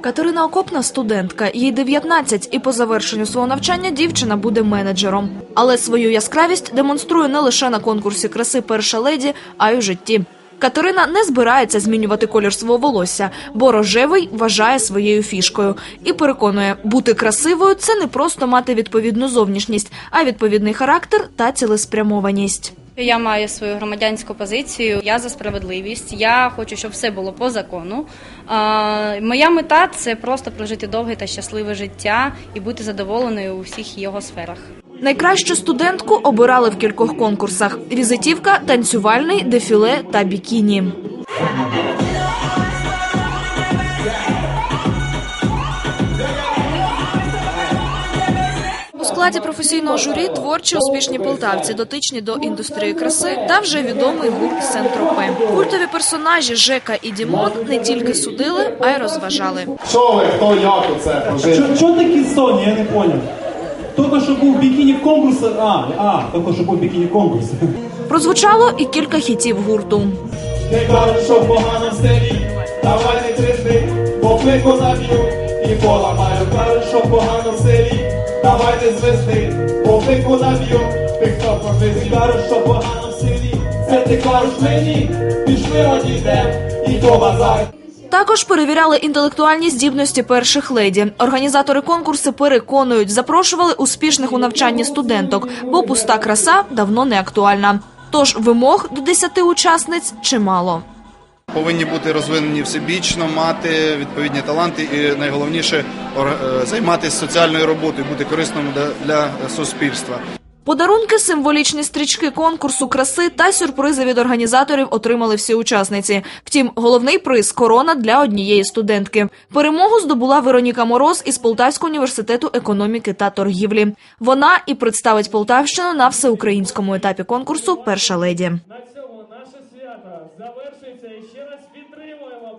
Катерина Окопна студентка, їй 19, і по завершенню свого навчання дівчина буде менеджером. Але свою яскравість демонструє не лише на конкурсі краси перша леді, а й у житті. Катерина не збирається змінювати колір свого волосся, бо рожевий вважає своєю фішкою і переконує, бути красивою це не просто мати відповідну зовнішність, а відповідний характер та цілеспрямованість. Я маю свою громадянську позицію. Я за справедливість. Я хочу, щоб все було по закону. Моя мета це просто прожити довге та щасливе життя і бути задоволеною у всіх його сферах. Найкращу студентку обирали в кількох конкурсах: візитівка, танцювальний, дефіле та бікіні. Складі професійного журі творчі успішні полтавці, дотичні до індустрії краси та вже відомий гурт Сентропе. Культові персонажі Жека і Дімон не тільки судили, а й розважали. Що ви, хто як оце пожити? Що, що такі соні, я не поняв. Тільки що був бікіні конкурс, а, а, тільки що був бікіні конкурс. Прозвучало і кілька хітів гурту. Ти кажеш, що погано в селі, давай не трясти, поклику наб'ю і поламаю. Кажеш, що погано в селі, давай не звезди, поклику наб'ю, ти хто пробити. Кажеш, що погано в селі, це ти кажеш мені, пішли одійдем і по базар. Також перевіряли інтелектуальні здібності перших леді. Організатори конкурсу переконують, запрошували успішних у навчанні студенток, бо пуста краса давно не актуальна. Тож вимог до 10 учасниць чимало. Повинні бути розвинені всебічно, мати відповідні таланти і найголовніше е, займатися соціальною роботою, бути корисним для суспільства. Подарунки, символічні стрічки конкурсу краси та сюрпризи від організаторів отримали всі учасниці. Втім, головний приз корона для однієї студентки. Перемогу здобула Вероніка Мороз із Полтавського університету економіки та торгівлі. Вона і представить Полтавщину на всеукраїнському етапі конкурсу Перша леді наше свято завершується і ще раз підтримуємо.